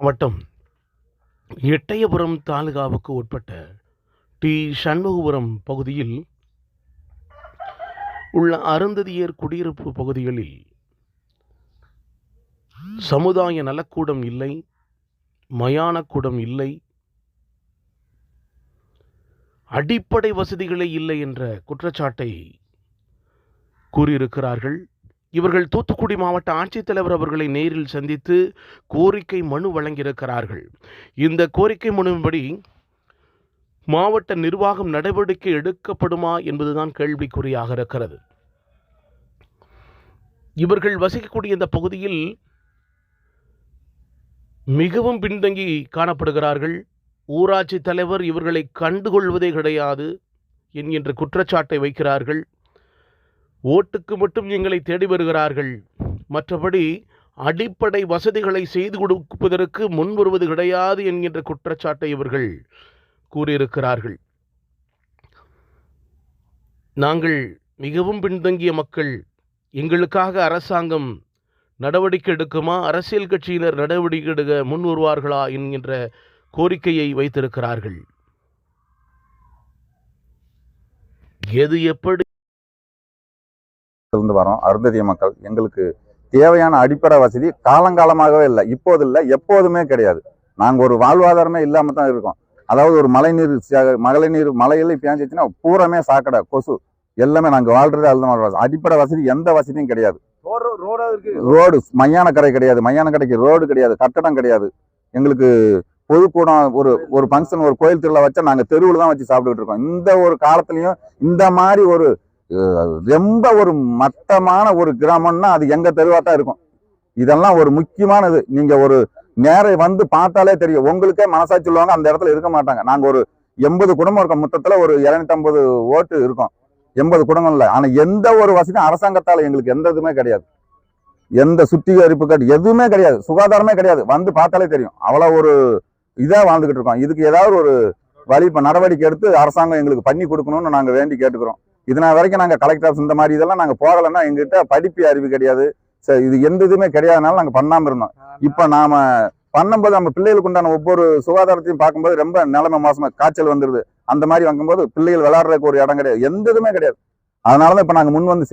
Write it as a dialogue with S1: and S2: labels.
S1: மாவட்டம் எட்டயபுரம் தாலுகாவுக்கு உட்பட்ட டி. சண்முகபுரம் பகுதியில் உள்ள அருந்ததியர் குடியிருப்பு பகுதிகளில் சமுதாய நலக்கூடம் இல்லை மயானக்கூடம் இல்லை அடிப்படை வசதிகளே இல்லை என்ற குற்றச்சாட்டை கூறியிருக்கிறார்கள். இவர்கள் தூத்துக்குடி மாவட்ட ஆட்சித்தலைவர் அவர்களை நேரில் சந்தித்து கோரிக்கை மனு வழங்கியிருக்கிறார்கள். இந்த கோரிக்கை மனுவின்படி மாவட்ட நிர்வாகம் நடவடிக்கை எடுக்கப்படுமா என்பதுதான் கேள்விக்குறியாக இருக்கிறது. இவர்கள் வசிக்கக்கூடிய இந்த பகுதியில் மிகவும் பின்தங்கி காணப்படுகிறார்கள். ஊராட்சி தலைவர் இவர்களை கண்டுகொள்வதே கிடையாது என்கின்ற குற்றச்சாட்டை வைக்கிறார்கள். ஓட்டுக்கு மட்டும் எங்களை தேடி வருகிறார்கள். மற்றபடி அடிப்படை வசதிகளை செய்து கொடுப்பதற்கு முன் வருவது கிடையாது என்கின்ற குற்றச்சாட்டை இவர்கள் கூறியிருக்கிறார்கள். நாங்கள் மிகவும் பின்தங்கிய மக்கள். எங்களுக்காக அரசாங்கம் நடவடிக்கை எடுக்குமா? அரசியல் கட்சியினர் நடவடிக்கை எடுக்க முன் வருவார்களா என்கின்ற கோரிக்கையை வைத்திருக்கிறார்கள். எது எப்படி
S2: இருந்து வரோம். அருந்ததிய மக்கள் எங்களுக்கு தேவையான அடிப்படை வசதி காலங்காலமாகவே இல்லை. இப்போது இல்லை எப்போதுமே கிடையாது. நாங்கள் ஒரு வாழ்வாதாரமே இல்லாம தான் இருக்கோம். அதாவது ஒரு மழைநீர் சே- மழைநீர் மழையில் பேஞ்சிச்சுன்னா பூராமே சாக்கடை கொசு எல்லாமே நாங்கள் வாழ்றது வாழ்றோம். அடிப்படை வசதி எந்த வசதியும் கிடையாது. ரோடு மையான கரை கிடையாது. மையான கரைக்கு ரோடு கிடையாது. கட்டடம் கிடையாது. எங்களுக்கு பொதுக்கூடம் ஒரு ஒரு ஃபங்க்ஷன் ஒரு கோயில் திருவிழா வச்சா நாங்கள் தெருவில் தான் வச்சு சாப்பிட்டுட்டு இருக்கோம். இந்த ஒரு காலத்துலயும் இந்த மாதிரி ஒரு ரொம்ப ஒரு மட்டமான ஒரு கிராமம்னா அது எங்கள் தெருவாக தான் இருக்கும். இதெல்லாம் ஒரு முக்கியமானது. நீங்கள் ஒரு நேரம் வந்து பார்த்தாலே தெரியும். உங்களுக்கே மனசாட்சி சொல்லுவாங்க அந்த இடத்துல இருக்க மாட்டாங்க. நாங்கள் ஒரு எண்பது குடும்பம் இருக்கோம். மொத்தத்தில் ஒரு இரநூத்தம்பது ஓட்டு இருக்கும். எண்பது குடும்பம் இல்லை. ஆனால் எந்த ஒரு வசதியும் அரசாங்கத்தால் எங்களுக்கு எந்த இதுவுமே கிடையாது. எந்த சுத்திகரிப்பு கட்டு எதுவுமே கிடையாது. சுகாதாரமே கிடையாது. வந்து பார்த்தாலே தெரியும். அவ்வளோ ஒரு இதாக வாழ்ந்துக்கிட்டு இருக்கோம். இதுக்கு ஏதாவது ஒரு வழி இப்போ நடவடிக்கை எடுத்து அரசாங்கம் எங்களுக்கு பண்ணி கொடுக்கணும்னு நாங்கள் வேண்டி கேட்டுக்கிறோம். இதனால் வரைக்கும் நாங்க கலெக்டர் ஆஃபீஸ் இந்த மாதிரி இதெல்லாம் நாங்க போகலைன்னா எங்ககிட்ட படிப்பு அறிவு கிடையாது. சரி இது எந்த இதுவுமே கிடையாதுனால நாங்க பண்ணாம இருந்தோம். இப்ப நாம பண்ணும்போது நம்ம பிள்ளைகளுக்கு உண்டான ஒவ்வொரு சுகாதாரத்தையும் பார்க்கும்போது ரொம்ப நிலைமை மோசமா காய்ச்சல் வந்துருது. அந்த மாதிரி வாங்கும்போது பிள்ளைகள் விளையாடுறதுக்கு ஒரு இடம் கிடையாது. எந்த இதுவுமே கிடையாது. அதனாலதான் இப்ப நாங்க முன் வந்து